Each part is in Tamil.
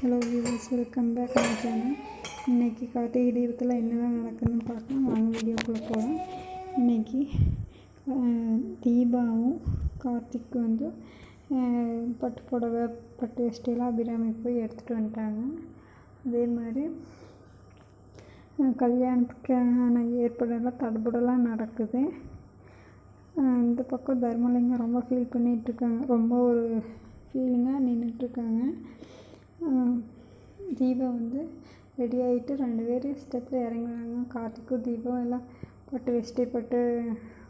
ஹலோ வியூவர்ஸ் வெல்கம் பேக் நம்ம சேனல் இன்றைக்கி கார்த்திகை தீபத்தில் என்னெல்லாம் நடக்குதுன்னு பார்க்கலாம். வாங்க வீடியோக்குள்ளே போகலாம் இன்றைக்கி தீபாவும் கார்த்திக் வந்து பட்டு புடவை பட்டு வேஷ்டியெல்லாம் அபிராமி போய் எடுத்துகிட்டு வந்துட்டாங்க. அதே மாதிரி கல்யாணத்துக்கான ஏற்பாடெல்லாம் தடபுடலாம் நடக்குது. இந்த பக்கம் தர்மலிங்கம் ரொம்ப ஃபீல் பண்ணிகிட்ருக்காங்க ரொம்ப ஒரு ஃபீலிங்காக நின்றுட்டுருக்காங்க தீபா வந்து ரெடி ஆகிட்டு ரெண்டு பேரும் ஸ்டெப்பில் இறங்குறாங்க. கார்த்திக்கும் தீபம் எல்லாம் பட்டு வேஷ்டி பட்டு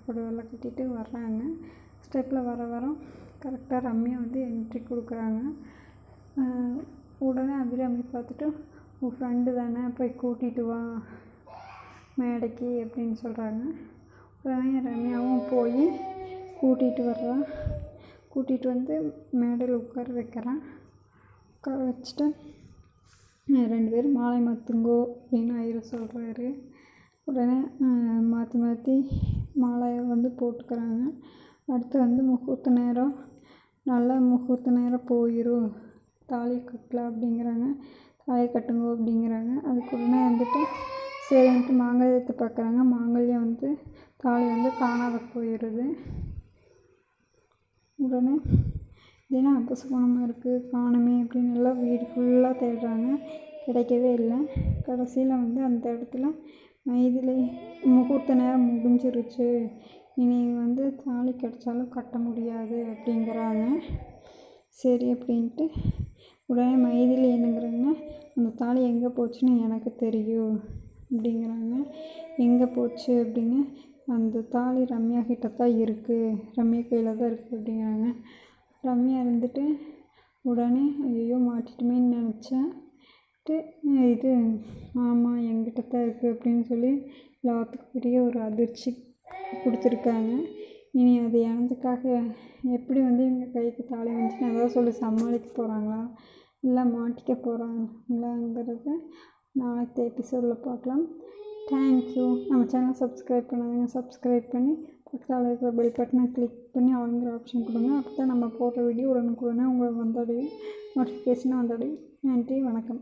புடவெல்லாம் கட்டிட்டு வர்றாங்க. ஸ்டெப்பில் வர வர கரெக்டாக ரம்யா வந்து என்ட்ரி கொடுக்குறாங்க. உடனே அபிராமி பார்த்துட்டு உன் ஃப்ரெண்டு தானே போய் கூட்டிகிட்டு வா மேடைக்கு அப்படின்னு சொல்கிறாங்க உடனே ரம்யாவும் போய் கூட்டிகிட்டு வர்றான் கூட்டிகிட்டு வந்து மேடையில் உட்கார வைக்கிறான் உட்கார வச்சுட்டு ரெண்டு பேரும் மாலை மாற்றுங்கோ அப்படின்னு ஐயர் சொல்கிறாரு உடனே மாற்றி மாற்றி மாலையை வந்து போட்டுக்கிறாங்க. அடுத்து வந்து முகூர்த்த நேரம். நல்லா முகூர்த்த நேரம் போயிடும் தாலி கட்டலாம் அப்படிங்கிறாங்க. தாலி கட்டுங்கோ அப்படிங்கிறாங்க. அதுக்கு உடனே வந்துட்டு சரின்ட்டு மாங்கல்யத்தை பார்க்குறாங்க மாங்கல்யம் வந்து தாலி வந்து காணாத போயிடுது. உடனே இதெல்லாம் அபசகுணமாக இருக்குது காணுமே அப்படின்னு எல்லாம் வீடு ஃபுல்லாக தேடுறாங்க. கிடைக்கவே இல்லை. கடைசியில் வந்து அந்த இடத்துல மைதிலி முகூர்த்த நேரம் முடிஞ்சிருச்சு. இனி வந்து தாலி கிடைச்சாலும் கட்ட முடியாது அப்படிங்கிறாங்க. சரி அப்படின்ட்டு உடனே மைதிலி என்னங்கிறாங்கன்னா அந்த தாலி எங்கே போச்சுன்னு எனக்கு தெரியும் அப்படிங்கிறாங்க. எங்கே போச்சு? அப்படின்னு அந்த தாலி ரம்யா கிட்ட தான் இருக்குது ரம்யா கையில் தான் இருக்குது அப்படிங்கிறாங்க. ரம்யா இருந்துட்டு உடனே ஐயோ மாட்டிட்டுமேன்னு நினச்சேன் இது ஆமாம் என்கிட்ட தான் இருக்குது அப்படின்னு சொல்லி எல்லாத்துக்கும் பெரிய ஒரு அதிர்ச்சி கொடுத்துருக்காங்க. இனி அது எனதுக்காக எப்படி வந்து இவங்க கைக்கு தாலி வந்துச்சுன்னு ஏதாவது சொல்லி சமாளிக்க போகிறாங்களா இல்லை மாட்டிக்க போகிறாங்களாங்கிறத நாளைக்கு எபிசோடில் பார்க்கலாம். தேங்க்யூ நம்ம சேனலை சப்ஸ்கிரைப் பண்ணாதீங்க சப்ஸ்கிரைப் பண்ணி பக்கத்தில் இருக்கிற பெல் பட்டனை கிளிக் பண்ணி ஆளுங்கிற ஆப்ஷன் கொடுங்க. அப்போ தான் நம்ம போடுற வீடியோ உடனுக்குடனே உங்களுக்கு வந்தடையும். நோட்டிஃபிகேஷனாக வந்தடையும். நன்றி வணக்கம்.